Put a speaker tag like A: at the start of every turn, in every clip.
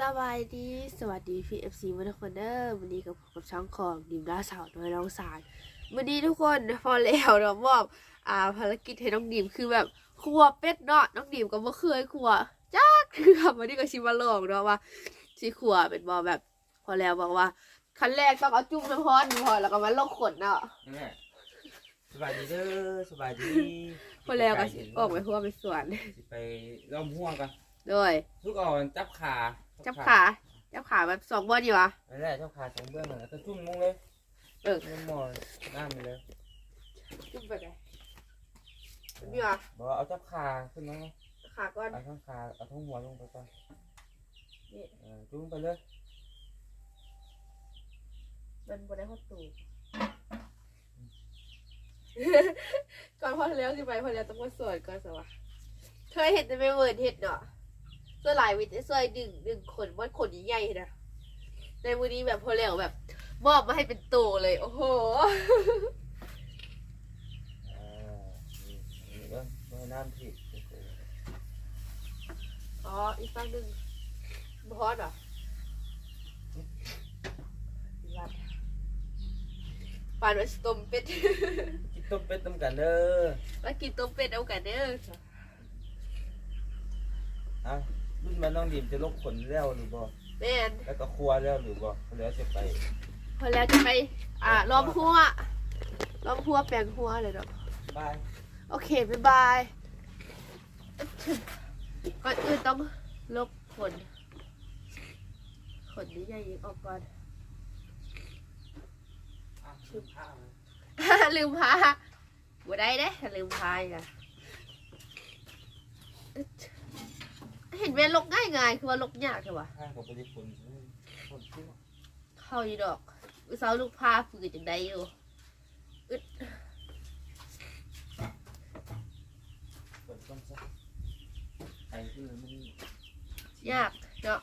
A: สบายดีสวัสดีพี่เอฟซีทุกคนเด้อวันนี้กับผมกับช่องของดิมดาสาวน้อยน้องสารวันนี้ทุกคนพอแล้วเนาะมอบอ่าภารกิจให้น้องดิมคือแบบครัวเป็ดเนาะน้องดิมก็บ่เคยครัวจ้าคือครับวันนี้ก็ชิมาลองเนาะว่าสิครัวเป็นบ่แบบ พอแล้วบอกว่าขั้นแรกต้องเอาจุ่มน้ำร้อนพอแล้วก็มาลงขนเนาะ
B: นั่นแหละสบายดีเด้อสบายดี
A: พอแล้วก็สิออกไปหัวไปสวน
B: สิไปล้อมห่วงกัน
A: โดย
B: ลูกอ่อนจับขา
A: จับขา จับขาแบบสองบอดีวะ
B: นั่นแหละจับขาสองเบื้องแล้วก็จุ่มลงเลย
A: เออ
B: มันหมอนน้ำไปเลย
A: จุ่มไปไหนนี่วะ
B: บอกว่าเอาจับขาขึ้นมาไง
A: ขาก่อน
B: เอาทั้งขาเอาทั้งหัวลงไปก่อน
A: นี่
B: เออจุ่มไปเลย
A: มันบนได้ข้อตูก่อนพอแล้วสิไปพอแล้วต้องมาสวดก่อนสวะเคยเห็นแต่ไม่เวิร์ดเห็ดเนาะ ส่วนหลายวิทย์ส่วนดึงดึงขนว่าขนใหญ่ๆนะในวันนี้แบบพอแล้วแบบ มอบมาให้เป็นตัวเลย โอ้โห
B: อ่านี่นี่เด้อเมื่อน้ำที่
A: อ๋อ อีกฝั่งหนึ่งบอสเหรอรัดปานว่าสิต้มเป็ด
B: กินต้มเป็ดต้มกันเด้อ
A: มากินต้มเป็ดเอากันเด้อ
B: เอา รุ่นมันน้องดิมจะลบขนแล้วหรือบ่
A: แม่น
B: แล้วก็ครัวแล้วหรือบ่แล้วจะไป
A: พอแล้วจะไป อ่าล้อมหัวล้อมหัวแปลงหัวเลยเนาะ
B: บาย
A: โอเคบ๊ายบายก่อนอื่นต้องลบขนขนนี้ใหญ่ยิงออกก่อน
B: อะชุดผ้ามา
A: ลืมพาบ่ได้เด้ถ้าลืมพาอีกอะ เห็นแม่ลกง่ายง่ายๆคือว่าลกยากใช่ปะ
B: ผ้ากับบริฝนฝนชั่ว
A: เข้าอยู่ดอกอุตสาวลูกพาฝืนจังได้อยู่อึด
B: ฝนต้นซะไอ้คือมัน
A: ยากเนาะ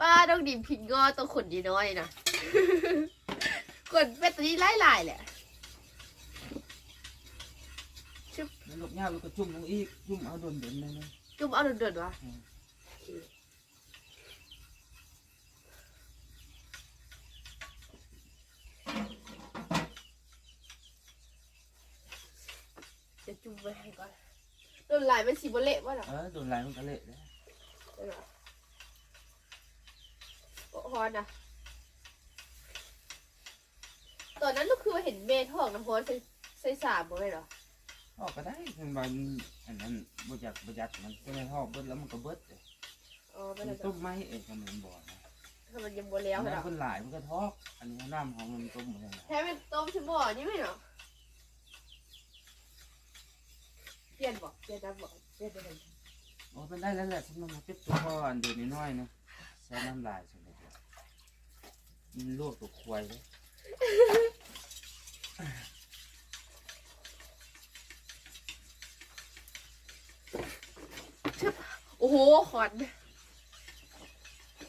A: ป้าต้องดินผิดงอต้องขนดีน้อยนะขนเป็นตัวนี้ไล่ลายๆแหละ
B: มันลบยากมันก็จุ่มลงอีกจุ่มเอาโดนเด่นเลยนะ
A: จุ่มเอาเดินๆวะ
B: อืม
A: จะจุ่มไปให้ก่อนโดนลายมันสีบเละวะเนาะ
B: เออโดนลายมันก็เละแล้ว
A: เดี๋ยวนะโอ้ฮอนนะตอนนั้นก็คือว่าเห็นเมทองน้ำฮอนใส่ใส่สามบ่เลยเหรอ
B: ออกก็ได้คือมันอันนั้นบริจักบริจักมันก็ในห้องเบิดแล้วมันก็เบิดเลย
A: อ๋อไม่
B: มั
A: ได้
B: นต้มไม้เองก็มันบ่อนะ
A: ถ้ามันยังบ่แล้วเหรอ
B: น้ำมันหลายมันก็ทอกอันนี้น้ำของมันต้มเหมือนกัน
A: แท้เป็นต้มชิมบ่อนี่ไหมเนาะเปลี่ยนบ่เปลี่ยนน้ำบ่เปลี่ยนไปเลย
B: โอ้เป็นได้แล้วแหละฉันมันเป็ดตัวพ่ออันเดียวน้อยๆนะใช้น้ำลายใช่ไหมมันลวกตัวควายเลย
A: โอ้โห ขอน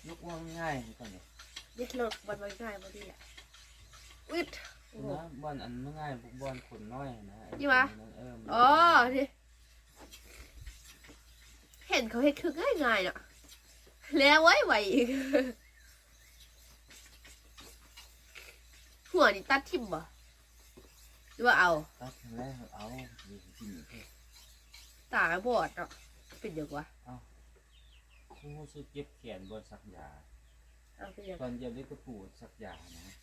B: ยกว่าง่ายๆก่อนเลย
A: เด็ดรถบอลมันง่ายมาดีแหละอึดโอ้โห
B: นะบอลอันไม่ง่ายพวกบอลขนน้อยนะไอ้
A: นี่วะ
B: เออมัน
A: อ๋อที่เห็นเขาเห็นคือง่ายง่ายๆเนาะแล้วไว้ไหวอีก หัวนี่ตัดทิมบ่หรือว่าเอา
B: ตัดครั้งแรกเอาอยู่ที่นี่เพื่อ
A: ตาบอดเนาะเป็นยังวะ
B: คุณ รู้สึกเจ็บแขนบนสักยา
A: เอาเป็นยัง
B: ตอนเย็นได้ก็ปวดสักยานะ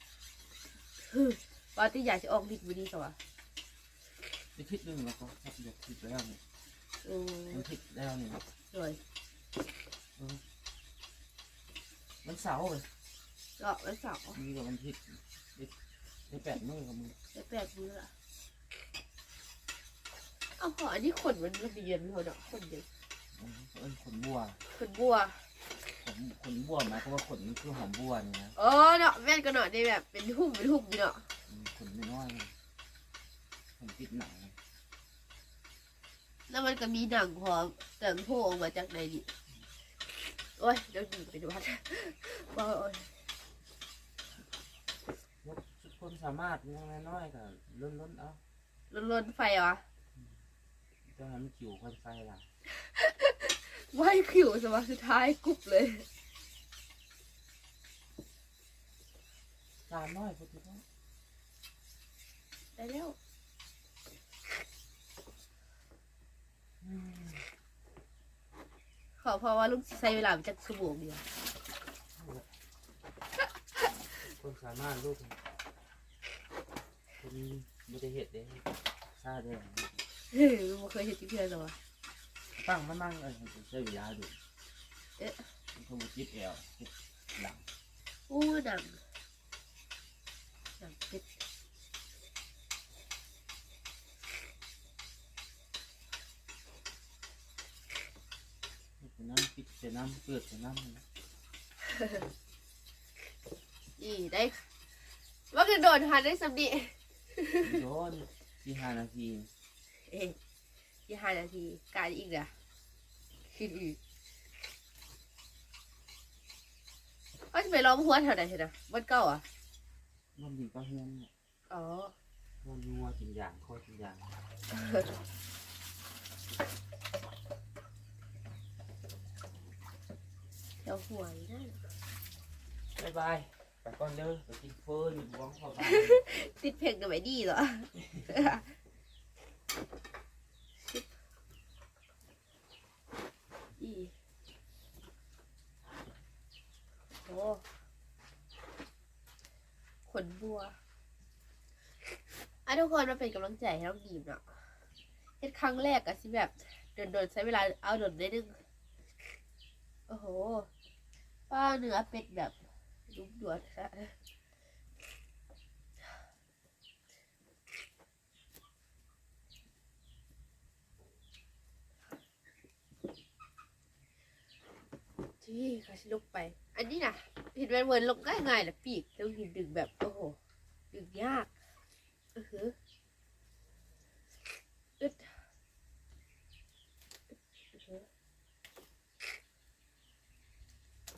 A: ว่าที่อยากจะออกดิบบุดีกว่า
B: ไปทิศหนึ่งแล้วก็สักยาทิศแล้วนี่
A: อืม
B: มันทิศแล้วนี่
A: เลย
B: มันเสาร์เลย
A: ก็วันเสาร์
B: มีกับมันทิศได้แปดมือกับมือ
A: ได้แปดมื้อละเอาพออันนี้ขนมันมันเย็นเลยเนาะขนเย็น
B: เอิ้นขนบัว
A: ขนบัว
B: ขนขนบัวหมายความว่าขนมันคือหอมบัวนี่นะ
A: เออเนาะแม่นก็เนาะได้แบบเป็นหุ่มเป็นหุ่มอยู่เนาะ
B: อืมขนน้อยๆนะขนติดหนังนะ
A: แล้วมันก็มีหนังพร้อมแต่งโผล่ออกมาจากในนี่โอ้ยเดี๋ยวดีไปดูวัดว่าโอ้ย
B: ยกทุกคนสามารถยังน้อยๆก็ล้นๆเอา
A: ล้นๆไฟวะ
B: จะให้มันจิ๋วควันไฟล่ะ
A: ไหวผิวสมาสุดท้ายกรุบเลย
B: สามน้อยพอดีแล้ว
A: ได้แล้ว
B: อืม
A: ขอเพราะว่าลูกใช้เวลาไปจากชั่วโมงเดียว
B: คนสามารถลูกคนไม่ได้เห็ดเด้ซาแดง
A: เฮ้ยไม่เคยเห็นที่เพื่อนหรอวะ
B: ตั้งมานั่งเออใช้เวลาดู
A: เอ๊ะ
B: มันเขาบุจิบแอลเฮ็ดหลัง
A: อู้หนังหนังเป็ด
B: เฮ็ดแต่น้ำปิดแต่น้ำเปิดแต่น้ำนะ
A: อีได้ว่ากันโดนทันได้สำนี
B: โดนที่ห้านาที
A: เอ๊ะ ยี่ห้านาทีการอีกเหรอขึ้นอีกว่าจะไปล้อมหัวแถวไหนเถอะนะบ้านเก่าอะ
B: มันดีก็เฮียนเนี่ย
A: อ๋อ
B: มันนัวกินอย่างคอยกินอย่าง
A: เดี๋ยวหัวอีกนะ
B: บายบายไปก่อนเด้อไปกินเฟอร์อยู่บ้องพ่อบ้าน
A: ติดเพลงกันไว้ดีเหรออีโอ้ขนบัวอะทุกคนมา เป็นกำลังใจให้น้องดีมเนาะเฮ็ดครั้งแรกอะสิแบบโดนๆใช้เวลาเอาโดนได้นึงโอ้โหป้าเนื้อเป็ดแบบนุ่มดวนค่ะที่เขาชิลุกไป อันนี้นะเห็นแวนเวิร์นลงง่ายๆนะปีกต้องหินดึงแบบ โอ้โห ดึงยากเออหือดอึด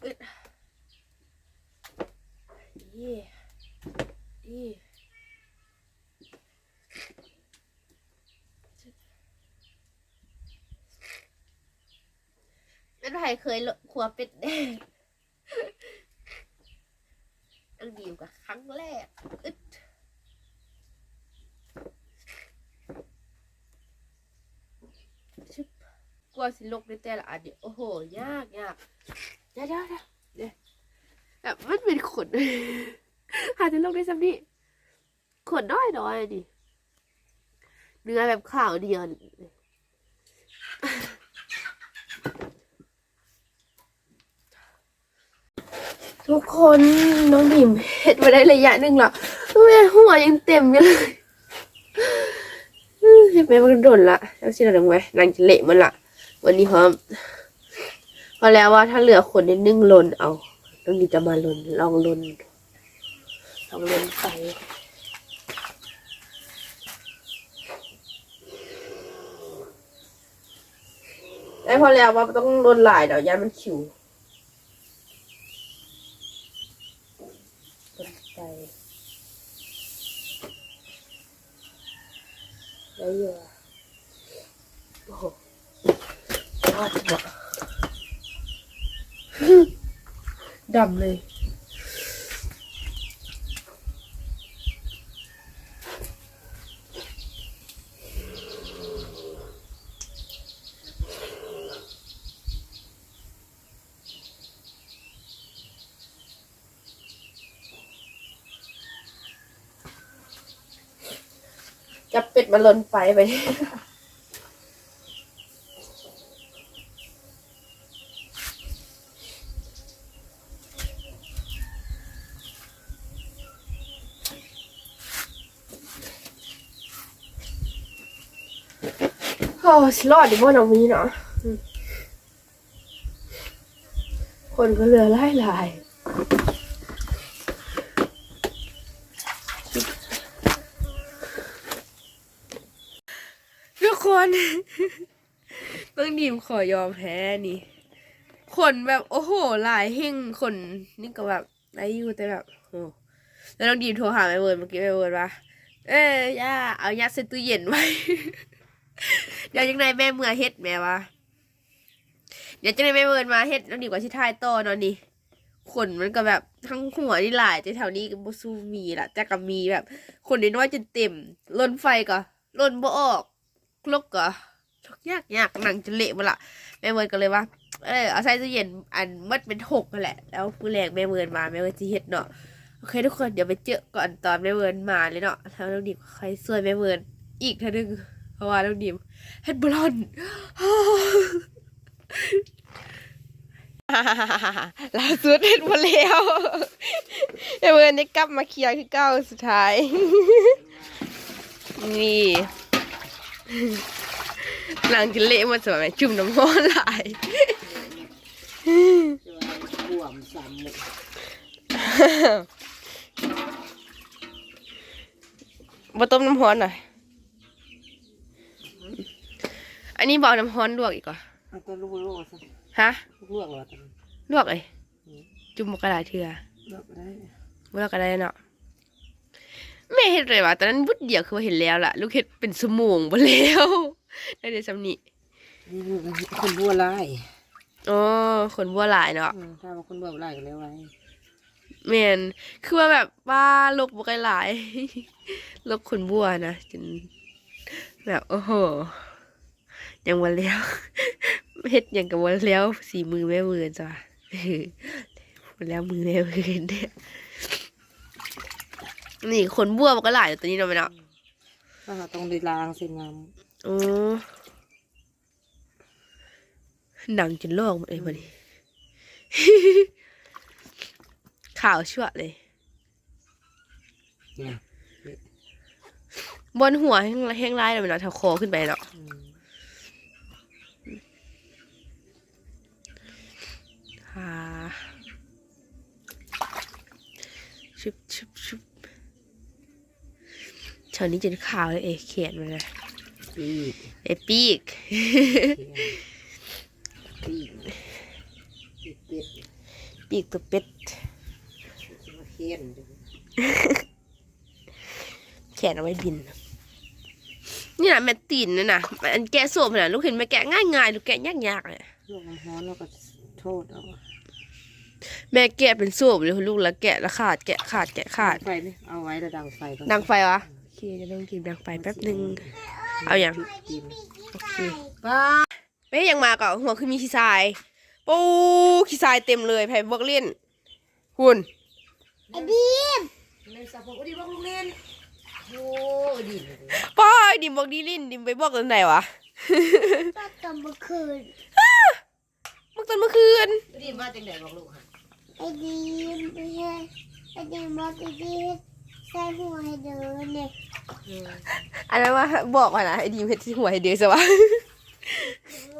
A: อึดยี่ยี่เป็นใครเคยครัวเป็ดแดงอันดีกว่าครั้งแรกอึดชึบกลัวสิลกในแต่ละอันเดียวโอ้โห ยากยาก เดี๋ยวเดี๋ยวเดี๋ยวแบบมันเป็นขนหาจะลกได้สักนิดขนน้อยน้อยๆนี่เนื้อแบบขาวเดียวทุกคนน้องดิมเห็ดมาได้ระยะหนึ่งแล้วแม่หัวยังเต็มอยู่เลยเห็ดไปมันโดนละแล้วสิเราดังไว้นางจะเละมันละวันนี้พร้อม พอแล้วว่าถ้าเหลือคนนิดนึงลนเอาน้องดิมจะมาลนลองลนลองลนไปได้พอแล้วว่าต้องลนหลายเดี๋ยวยันมันขิวไปได้เยอะโอ้โหยอดจังอะ ดำเลย จับเป็ดมาลนไฟไป สิรอดดิบ่น้องมีเนาะคนก็เหลือหลายหลายทุกคนเบิ้งดีมขอยอมแพ้นี่คนแบบโอ้โหหลายเฮงคนนี่ก็แบบได้อยู่แต่แบบโอ้แล้วน้องดีมโทรหาแม่เวิร์นเมื่อกี้แม่เวิร์นว่าเอ้ยย่าเอายัดใส่ตู้เย็นไว้ เดี๋ยวยังไงแม่เมื่อเฮ็ดแม่วะเดี๋ยวจะได้ไปเวิร์นมาเฮ็ดน้องดีกว่าที่ทายต่อนอนนี่ขนมันก็แบบทั้งหัวนี่หลายแต่แถวนี้ก็บ่ซูมีละแต่ก็มีแบบคนน้อยจนเต็มล้นไฟก็ล้นบ่ออกลกก็ลกยากยากหนังจะเละมดละแม่เวินก็เลยว่า เออเอาใส่ตู้เย็นอันมัดเป็นหกนั่นแหละ แล้วผู้แรงแม่เวินมาแม่เวิร์นจะเฮ็ดเนาะโอเคทุกคนเดี๋ยวไปเจอก่อนตอนแม่เวินมาเลยเนาะแล้วน้องดิมใครช่วยแม่เวินอีกเท่านึงเพราะว่าน้องดิม เฮ็ดบอลอนล่าสุดเห็นมาแล้วเอเวิร์นได้กลับมาเคลียร์คือเก้าสุดท้าย นี่ หลังกิเละหมันสวยจุ่มน้ำร้อนหลาย
C: บวมซ้ำเลย
A: มาต้มน้ำร้อนหน่อย อันนี้บอกน้ำร้อนลวกอีกก่อน
C: มันก็ลูกลูกซะ
A: ฮะ
C: ลูกเหรอตอนนี้
A: ลวกเลยจุ่มกระดาษเถื่อ
C: ลูกได้
A: เมื่อก็ได้เนาะไม่เห็นเลยว่ะตอนนั้นบุดเดียวคือว่าเห็นแล้วล่ะ ลูกเห็ดเป็นสมองไปแล้วได้เดี๋ยวสำนี
C: นี่ลูกคนบัวลาย
A: อ๋อคนบัวหลายเนาะ
C: อืมถ้าว่าคนบัวลายก็แล้วไว้
A: แมนคือว่าแบบว่าลกบกหลายลกคนบัวนะจนแบบโอ้โห ยังวันแล้วเฮ็ดอย่างกับวันแล้วสีมือแม่เวิร์นจ้ะวันแล้วมือแม่เวิร์นเนี่ยนี่คนบัวบกหลายตัวนี้เนาะแม่เนาะ
C: ถ้าเราต้องได้ล้างเส้นงาม
A: โอ้หนังจนลอกหมดเลยวันนี้ข่าวชั่วเลย
C: เนี่ย
A: บนหัวแห้งแห้งร้ายเลยมันเอาแถวคอขึ้นไปเนาะ ชุบชุบชุบแถวนี้จนขาวเลยเอยเขียนมาเลย
C: ปีก
A: เอยปีก
C: ปีกปีกเป็ด
A: ปีกตัวเป็ด
C: มาเขียนดู
A: แขนเอาไว้บิน นี่นะแมตตีนนั่นนะอันแกะโซ่มันนะลูกเห็นไหมแกะง่ายๆลูกแกะยากๆเลย
C: ลูกมันฮ้อนแล้วก็โทษเอา
A: แม่แกะเป็นโซ่เลยลูกแล้วแกะแล้วขาดแกะขาดแกะขาด
C: ไฟนี่เอาไว้แล้วดังไฟก่อน
A: ดังไฟวะโอเคจะต้องกินดังไฟแป๊บหนึ่งเอาอย่าง
C: กิน
A: โอเค
C: ป้า
A: เป้ยังมาก่อนหัวคือมีขี้ทรายปูขี้ทรายเต็มเลยไผ่บอกเล่นหุ่น
C: ในสับปะรดดีบอกลูกเล่นโอ้ดีเลย
A: ป้ายดิมบอกดีลินดิมไปบอกตอนไหนวะ
D: ก็ตอนเมื่อคืน
A: บอกตอนเมื่อคืน
C: ดีมาจังไหนบอกลูกค่ะ
D: ไอ้ ดีมไม่ใช่ไอ้ดีมบอกไอ้ดีใส่หัวให้เดินเนี่ย
A: อันนั้นว่าบอกว่านะไอ้ดิมเห็ดที่หัวให้เดือดซะวะ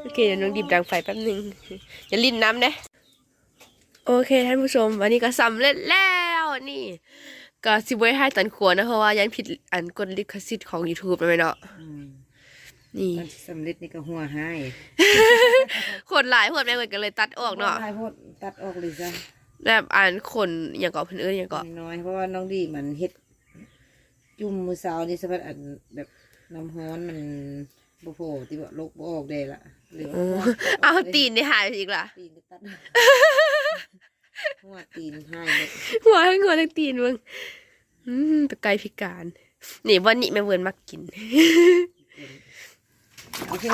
A: โอเคเดี๋ยวน้องดิมดังไฟแป๊บหนึ่งอย่าลิ้นน้ำนะโอเคท่านผู้ชม วันนี้ก็สำเร็จแล้วนี่ ก็สิบไว้ให้ตันขวนะเพราะว่ายันผิดอันกฎลิขสิทธิ์ของ YouTube ไปไหมเนาะ
C: อืม
A: นี่
C: มันสำเร็จนี่ก็หัวให้
A: คนหลายคนแม่งก็เลยตัดออกเนาะ
C: ให้พดตัดออกเลยจ้ะ
A: แบบอ่านคนอย่างเกาะเพิ่นเอ้ยอย่างเกาะ
C: น้อยเพราะว่าน้องดีมันเฮ็ดจุ่มมือสาวนี่สบัดอันแบบน้ำฮ้อนมันบ่โผล่ที่บ่ลกบ่ออกได้ละหรือว่า
A: โอ้เอาตีนได้หายไปอีกล่ะ
C: ตีนก็ตัดหัวตีนให้หมด
A: หัวหัวทั้งตีนมึงอืมตะไกพิการ นี่วันนี้แม่เวิร์นมักกิน
C: โอเค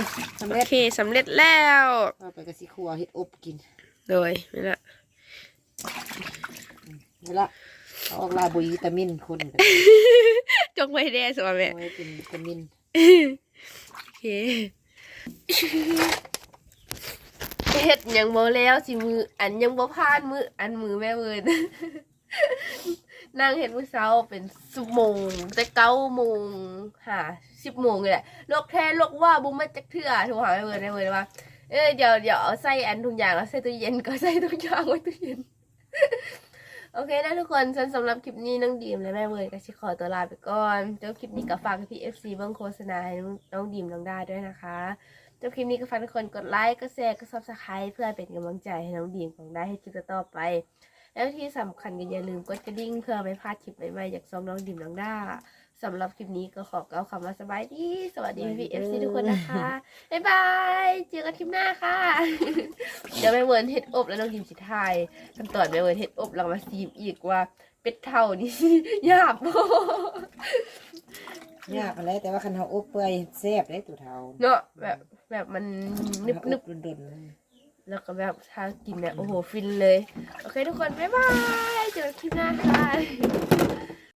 C: สำ
A: โอ
C: เร็จ
A: เคสำเร็จแล้ว
C: ต่อไปก็สิครัวเฮ็ดอบกิน
A: โดยนี่ละ
C: นี่ละเอาออกลายบุยวิตามินคนกัน
A: จงไว้แด่สวะแม่
C: เอาไว้เป็นวิตามิน
A: โอเคเฮ็ดหยังบ่แล้วสิมืออันยังบ่ผ่านมืออันมือแม่เวิร์น นั่งเฮ็ดมื้อเช้าเป็นสิบโมงแต่เก้าโมงหาสิบโมงนี่แหละลวกแทนลวกว่าบุ้มมาจักเทื่อโทรหาแม่เวิร์นแม่เวิร์นว่าเออเดี๋ยวเดี๋ยวเอาใส่อันทุกอย่างแล้วใส่ตู้เย็นก็ใส่ทุกอย่างไว้ตู้เย็น โอเคนะทุกคนฉันสำหรับคลิปนี้น้องดีมและแม่เวิร์นก็ชิขอตัวลาไปก่อนเจ้าคลิปนี้ก็ฝากพี่เอฟซีเบิ้งโฆษณาให้น้องดีมน้องได้ด้วยนะคะเจ้าคลิปนี้ก็ฝากทุกคนกดไลค์กดแชร์กดซับสไครต์เพื่อเป็นกำลังใจให้น้องดีมของได้ให้คลิปต่อไป แล้วที่สำคัญก็อย่าลืมกดกระดิ่งเพื่อไม่พลาดคลิปใหม่ๆจากซองน้องดีมน้องด้า สำหรับคลิปนี้ก็ขอกล่าวคำว่าสบายดี สวัสดีพี่เอฟซีทุกคนนะคะ บ๊ายบาย เจอกันคลิปหน้าค่ะ เดี๋ยวแม่เวิร์นเห็ดอบแล้วน้องดิมสิทายขั้นตอนแม่เวิร์นเห็ดอบเรามาซีมอีกว่าเป็ดเท่านี่ ยากบ่
C: ยากอะไรแต่ว่าคันเฮาอบเปื่อยแซ่บได้ตัวเท่า
A: เนาะแบบแบบมันนึบนึบ
C: เฮาอบดนๆเลย
A: แล้วก็แบบถ้ากินเนี่ยโอ้โหฟินเลย โอเคทุกคน บ๊ายบาย เจอกันคลิปหน้าค่ะ